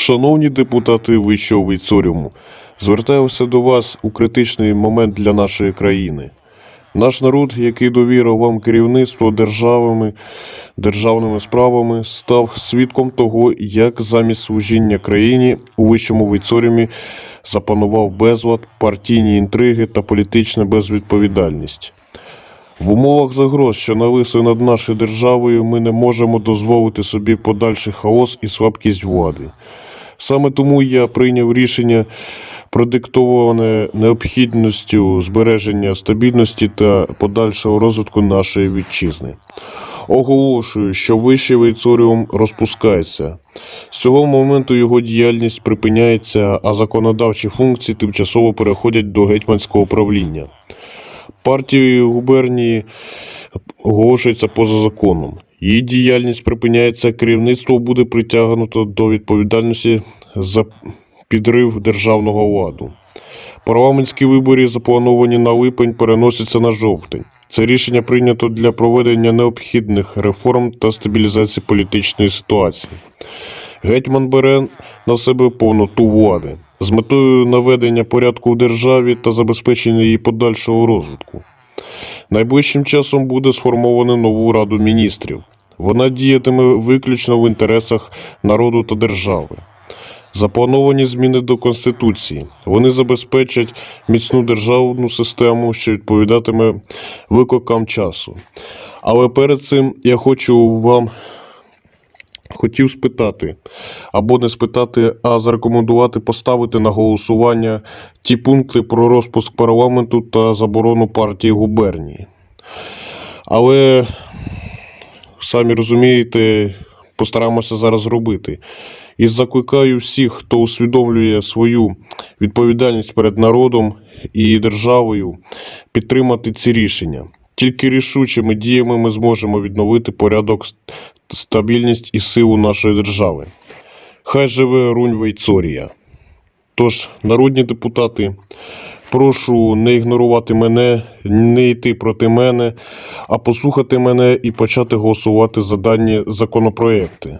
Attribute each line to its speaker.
Speaker 1: Шановні депутати Вищого Війцоріуму, звертаюся до вас у критичний момент для нашої країни. Наш народ, який довірив вам керівництво державами, державними справами, став свідком того, як замість служіння країні у Вищому Війцоріумі запанував безлад, партійні інтриги та політична безвідповідальність. В умовах загроз, що нависли над нашою державою, ми не можемо дозволити собі подальший хаос і слабкість влади. Саме тому я прийняв рішення, продиктоване необхідністю збереження стабільності та подальшого розвитку нашої вітчизни. Оголошую, що вищий вейцоріум розпускається. З цього моменту його діяльність припиняється, а законодавчі функції тимчасово переходять до гетьманського правління. Партії губернії оголошується поза законом. Її діяльність припиняється, керівництво буде притягнуто до відповідальності за підрив державного ладу. Парламентські вибори, заплановані на липень, переносяться на жовтень. Це рішення прийнято для проведення необхідних реформ та стабілізації політичної ситуації. Гетьман бере на себе повноту влади з метою наведення порядку в державі та забезпечення її подальшого розвитку. Найближчим часом буде сформовано нову раду міністрів. Вона діятиме виключно в інтересах народу та держави. Заплановані зміни до Конституції. Вони забезпечать міцну державну систему, що відповідатиме викликам часу. Але перед цим я хочу вам хотів спитати, або не спитати, а зарекомендувати поставити на голосування ті пункти про розпуск парламенту та заборону партії губернії. Але самі розумієте, постараємося зараз зробити. І закликаю всіх, хто усвідомлює свою відповідальність перед народом і державою, підтримати ці рішення. Тільки рішучими діями ми зможемо відновити порядок, стабільність і силу нашої держави. Хай живе Рунь Вейцорія. Тож, народні депутати, прошу не ігнорувати мене, не йти проти мене, а послухати мене і почати голосувати за дані законопроекти.